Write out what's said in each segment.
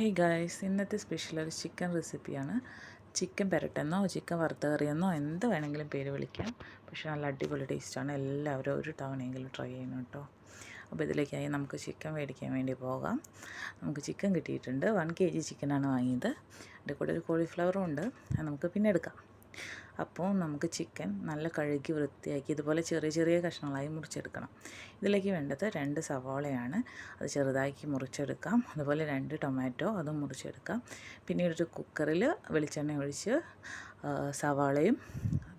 ഹേ guys ഇന്നത്തെ special ഒരു chicken റെസിപ്പിയാണ് ചിക്കൻ പെരട്ടെന്നോ ചിക്കൻ വറുത്ത കറിയെന്നോ എന്ത് വേണമെങ്കിലും പേര് വിളിക്കാം. പക്ഷെ നല്ല അടിപൊളി ടേസ്റ്റാണ് എല്ലാവരും ഒരു തവണയെങ്കിലും ട്രൈ ചെയ്യണം കേട്ടോ. അപ്പോൾ ഇതിലേക്കായി നമുക്ക് ചിക്കൻ മേടിക്കാൻ വേണ്ടി പോകാം. നമുക്ക് ചിക്കൻ കിട്ടിയിട്ടുണ്ട്. വൺ കെ ജി ചിക്കനാണ് വാങ്ങിയത്. അതിന്റെ കൂടെ ഒരു കോളിഫ്ലവറും ഉണ്ട്. അത് നമുക്ക് പിന്നെ എടുക്കാം. അപ്പോൾ നമുക്ക് ചിക്കൻ നല്ല കഴുകി വൃത്തിയാക്കി ഇതുപോലെ ചെറിയ ചെറിയ കഷ്ണങ്ങളായി മുറിച്ചെടുക്കണം. ഇതിലേക്ക് വേണ്ടത് രണ്ട് സവാളയാണ്. അത് ചെറുതാക്കി മുറിച്ചെടുക്കാം. അതുപോലെ രണ്ട് ടൊമാറ്റോ അതും മുറിച്ചെടുക്കാം. പിന്നീട് ഒരു കുക്കറിൽ വെളിച്ചെണ്ണ ഒഴിച്ച് സവാളയും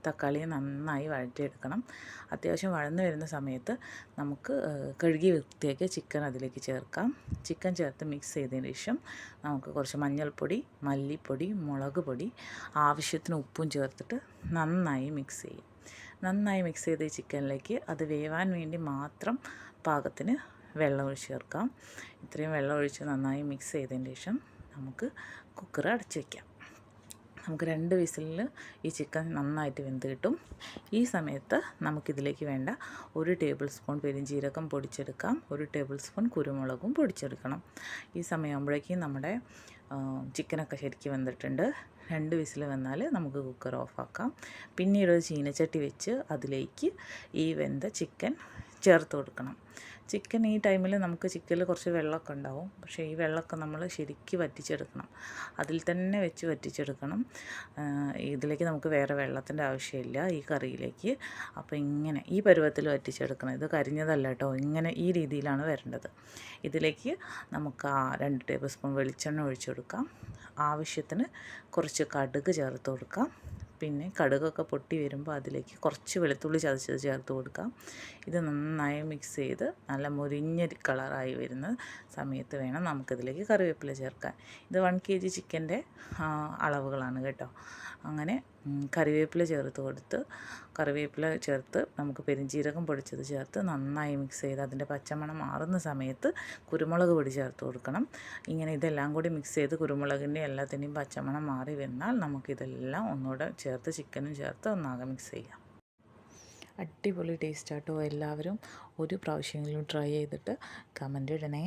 തക്കാളിയും നന്നായി വഴറ്റിയെടുക്കണം. അത്യാവശ്യം വഴന്നു വരുന്ന സമയത്ത് നമുക്ക് കഴുകി വൃത്തിയാക്കിയ ചിക്കൻ അതിലേക്ക് ചേർക്കാം. ചിക്കൻ ചേർത്ത് മിക്സ് ചെയ്തതിന് ശേഷം നമുക്ക് കുറച്ച് മഞ്ഞൾപ്പൊടി മല്ലിപ്പൊടി മുളക് പൊടി ആവശ്യത്തിന് ഉപ്പും ചേർത്തിട്ട് നന്നായി മിക്സ് ചെയ്യും. നന്നായി മിക്സ് ചെയ്ത ചിക്കനിലേക്ക് അത് വേവാൻ വേണ്ടി മാത്രം പാകത്തിന് വെള്ളം ഒഴിച്ച് ചേർക്കാം. ഇത്രയും വെള്ളം ഒഴിച്ച് നന്നായി മിക്സ് ചെയ്തതിന് ശേഷം നമുക്ക് കുക്കർ അടച്ചു വയ്ക്കാം നമുക്ക് രണ്ട് വിസിലിൽ ഈ ചിക്കൻ നന്നായിട്ട് വെന്ത് കിട്ടും. ഈ സമയത്ത് നമുക്കിതിലേക്ക് വേണ്ട ഒരു ടേബിൾ സ്പൂൺ പെരിഞ്ചീരകം പൊടിച്ചെടുക്കാം. ഒരു ടേബിൾ സ്പൂൺ കുരുമുളകും പൊടിച്ചെടുക്കണം. ഈ സമയമാകുമ്പോഴേക്കും നമ്മുടെ ചിക്കനൊക്കെ ശരിക്ക് വെന്തിട്ടുണ്ട്. രണ്ട് വിസിൽ വന്നാൽ നമുക്ക് കുക്കർ ഓഫാക്കാം. പിന്നീട് ഒരു ചീനച്ചട്ടി വെച്ച് അതിലേക്ക് ഈ വെന്ത ചിക്കൻ ചേർത്ത് കൊടുക്കണം. ചിക്കൻ ഈ ടൈമിൽ നമുക്ക് ചിക്കനിൽ കുറച്ച് വെള്ളമൊക്കെ ഉണ്ടാവും. പക്ഷേ ഈ വെള്ളമൊക്കെ നമ്മൾ ശരിക്ക് വറ്റിച്ചെടുക്കണം. അതിൽ തന്നെ വെച്ച് വറ്റിച്ചെടുക്കണം. ഇതിലേക്ക് നമുക്ക് വേറെ വെള്ളത്തിന്റെ ആവശ്യമില്ല ഈ കറിയിലേക്ക്. അപ്പോൾ ഇങ്ങനെ ഈ പരുവത്തിൽ വറ്റിച്ചെടുക്കണം. ഇത് കരിഞ്ഞതല്ല കേട്ടോ. ഇങ്ങനെ ഈ രീതിയിലാണ് വരേണ്ടത്. ഇതിലേക്ക് നമുക്ക് ആ രണ്ട് ടേബിൾ സ്പൂൺ വെളിച്ചെണ്ണ ഒഴിച്ചു കൊടുക്കാം. ആവശ്യത്തിന് കുറച്ച് കടുക് ചേർത്ത് കൊടുക്കാം. പിന്നെ കടുകൊക്കെ പൊട്ടി വരുമ്പോൾ അതിലേക്ക് കുറച്ച് വെളുത്തുള്ളി ചതച്ചത് ചേർത്ത് കൊടുക്കാം. ഇത് നന്നായി മിക്സ് ചെയ്ത് നല്ല മുരിഞ്ഞ കളറായി വരുന്ന സമയത്ത് വേണം നമുക്കിതിലേക്ക് കറിവേപ്പില ചേർക്കാൻ. ഇത് വൺ കെ ജി ചിക്കന്റെ അളവുകളാണ് കേട്ടോ. അങ്ങനെ കറിവേപ്പില ചേർത്ത് കൊടുത്ത് കറിവേപ്പില ചേർത്ത് നമുക്ക് പെരിഞ്ചീരകം പൊടിച്ചത് ചേർത്ത് നന്നായി മിക്സ് ചെയ്ത് അതിന്റെ പച്ചമണം മാറുന്ന സമയത്ത് കുരുമുളക് പൊടി ചേർത്ത് കൊടുക്കണം. ഇങ്ങനെ ഇതെല്ലാം കൂടി മിക്സ് ചെയ്ത് കുരുമുളകിന്റെ എല്ലാത്തിന്റെയും പച്ചമണം മാറി വന്നാൽ നമുക്കിതെല്ലാം ഒന്നുകൂടെ ചേർത്ത് ചിക്കനും ചേർത്ത് ഒന്നാകെ മിക്സ് ചെയ്യാം. അടിപൊളി ടേസ്റ്റ് ആട്ടോ എല്ലാവരും. ഒരു പ്രാവശ്യമെങ്കിലും ട്രൈ ചെയ്തിട്ട് കമന്റ് ഇടണേ.